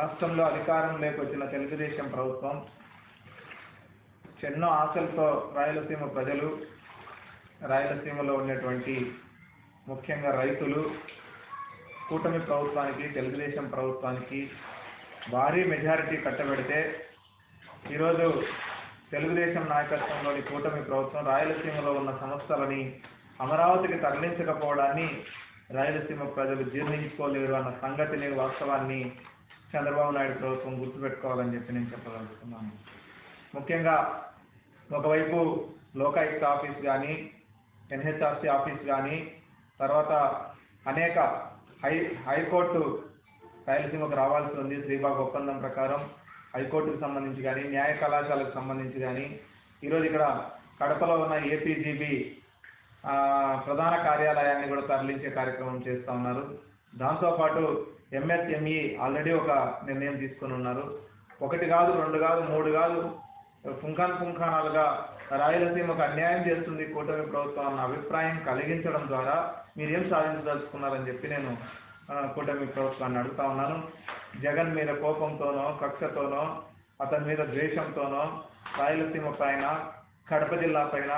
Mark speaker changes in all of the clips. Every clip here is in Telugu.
Speaker 1: రాష్ట్రంలో అధికారంలోకి వచ్చిన తెలుగుదేశం ప్రభుత్వం ఎన్నో ఆశలతో రాయలసీమ ప్రజలు రాయలసీమలో ఉన్నటువంటి ముఖ్యంగా రైతులు కూటమి ప్రభుత్వానికి తెలుగుదేశం ప్రభుత్వానికి భారీ మెజారిటీ కట్టబెడితే ఈరోజు తెలుగుదేశం నాయకత్వంలోని కూటమి ప్రభుత్వం రాయలసీమలో ఉన్న సంస్థలని అమరావతికి తరలించకపోవడాన్ని రాయలసీమ ప్రజలు జీర్ణించుకోలేరు అన్న సంగతిని వాస్తవాన్ని చంద్రబాబు నాయుడు ప్రభుత్వం గుర్తుపెట్టుకోవాలని చెప్పి నేను చెప్పదలుచుకున్నాను. ముఖ్యంగా ఒకవైపు లోకాయుక్త ఆఫీస్ కానీ ఎన్హెచ్ఆర్సీ ఆఫీస్ కానీ తర్వాత అనేక హై హైకోర్టు రాయలసీమకు రావాల్సి ఉంది శ్రీబాగ్ ఒప్పందం ప్రకారం. హైకోర్టుకు సంబంధించి కానీ న్యాయ కళాశాలకు సంబంధించి కానీ ఈరోజు ఇక్కడ కడపలో ఉన్న ఏపీజీబీ ప్రధాన కార్యాలయాన్ని కూడా తరలించే కార్యక్రమం చేస్తూ ఉన్నారు. దాంతోపాటు ఎంఎస్ఎంఈ ఆల్రెడీ ఒక నిర్ణయం తీసుకొని ఉన్నారు. ఒకటి కాదు రెండు కాదు మూడు కాదు పుంఖాన్ పుంఖానాలుగా రాయలసీమకు అన్యాయం చేస్తుంది కూటమి ప్రభుత్వం అన్న అభిప్రాయం కలిగించడం ద్వారా మీరేం సాధించదలుచుకున్నారని చెప్పి నేను కూటమి ప్రభుత్వాన్ని అడుగుతా ఉన్నాను. జగన్ మీద కోపంతోనో కక్షతోనో అతని మీద ద్వేషంతోనో రాయలసీమ పైన కడప జిల్లా పైన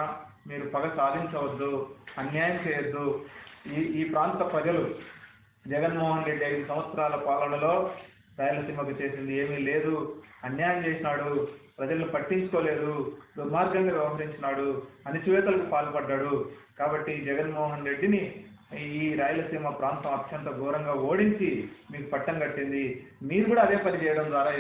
Speaker 1: మీరు పగ సాధించవద్దు అన్యాయం చేయొద్దు. ఈ ఈ ప్రాంత ప్రజలు జగన్మోహన్ రెడ్డి ఐదు సంవత్సరాల పాలనలో రాయలసీమకు చేసింది ఏమీ లేదు. అన్యాయం చేసినాడు. ప్రజలను పట్టించుకోలేదు. దుర్మార్గంగా వ్యవహరించినాడు. అణిచివేతలకు పాల్పడ్డాడు. కాబట్టి జగన్మోహన్ రెడ్డిని ఈ రాయలసీమ ప్రాంతం అత్యంత ఘోరంగా ఓడించి మీకు పట్టం కట్టింది. మీరు కూడా అదే పని చేయడం ద్వారా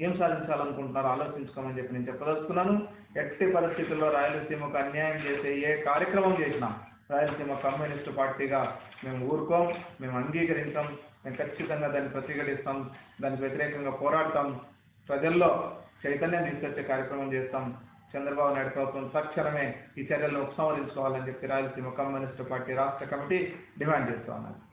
Speaker 1: ఏం సాధించాలనుకుంటున్నారో ఆలోచించుకోమని చెప్పి నేను చెప్పదలుచుకున్నాను. ఎట్టి పరిస్థితుల్లో రాయలసీమకు అన్యాయం చేసే ఏ కార్యక్రమం చేసినా రాయలసీమ కమ్యూనిస్టు పార్టీగా మేము ఊరుకోం మేము అంగీకరించాం మేము ఖచ్చితంగా దాన్ని ప్రతిఘటిస్తాం దానికి వ్యతిరేకంగా పోరాడతాం. ప్రజల్లో చైతన్యం తీసుకొచ్చే కార్యక్రమం చేస్తాం. చంద్రబాబు నాయుడు ప్రభుత్వం తక్షణమే ఈ చర్యలను ఉపసంహరించుకోవాలని చెప్పి రాయలసీమ కమ్యూనిస్టు పార్టీ రాష్ట్ర కమిటీ డిమాండ్ చేస్తా ఉన్నారు